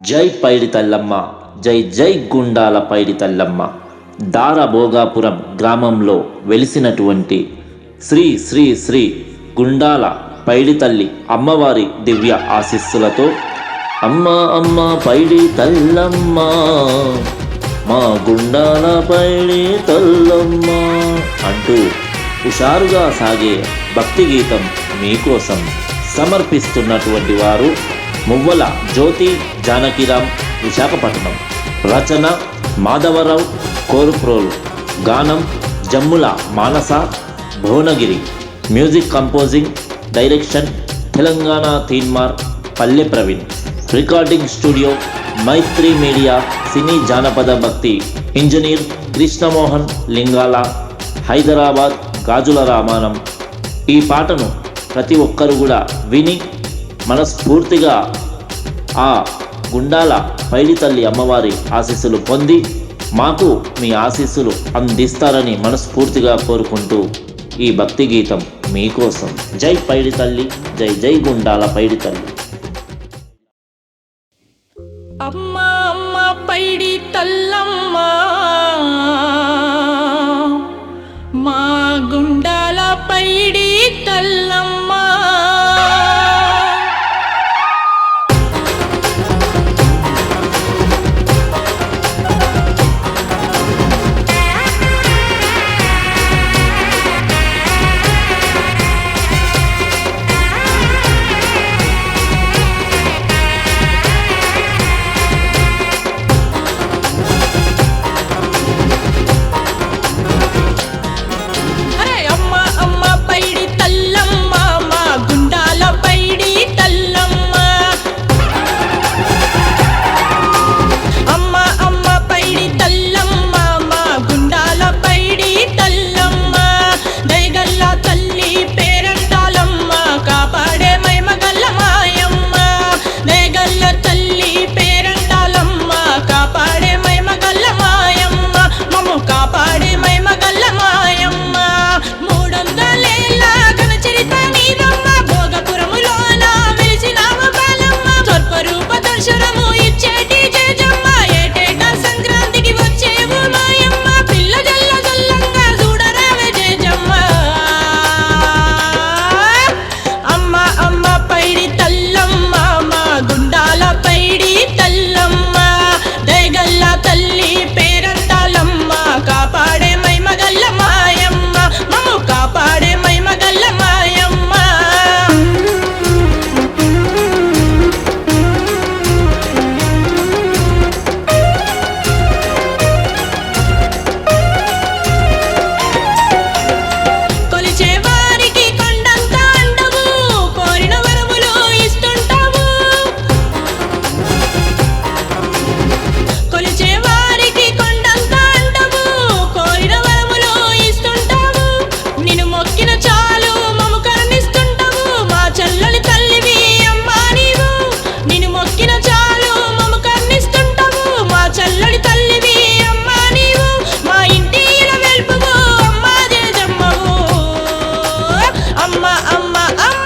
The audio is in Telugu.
జై పైడి తల్లమ్మ జై జై గుండాల పైడి తల్లమ్మ దారభోగాపురం గ్రామంలో వెలిసినటువంటి శ్రీ శ్రీ శ్రీ గుండాల పైడి తల్లి అమ్మవారి దివ్య ఆశీస్సులతో అమ్మ అమ్మ పైడి తల్లమ్మ మా గుండాల పైడి తల్లమ్మ అంటూ హుషారుగా సాగే భక్తి గీతం మీకోసం సమర్పిస్తున్నటువంటి వారు మువ్వల జ్యోతి జానకిరామ్ విశాఖపట్నం. రచన మాధవరావు కోరుప్రోలు. గానం Jammula Manasa Bhuvanagiri. Music composing direction Telangana Teenmaar Palle Praveen. Recording studio Maitri media cine జానపద భక్తి. ఇంజనీర్ కృష్ణమోహన్ లింగాల హైదరాబాద్ గాజుల రామానం. ఈ పాటను ప్రతి ఒక్కరు కూడా విని మనస్ఫూర్తిగా ఆ గుండాల పైడి తల్లి అమ్మవారి ఆశీస్సులు పొంది మాకు మీ ఆశీస్సులు అందిస్తారని మనస్ఫూర్తిగా కోరుకుంటూ ఈ భక్తి గీతం మీకోసం. జై పైడి తల్లి జై జై గుండాల పైడి తల్లి. అమ్మ అమ్మ పైడి తల్లమ్మ. mamá.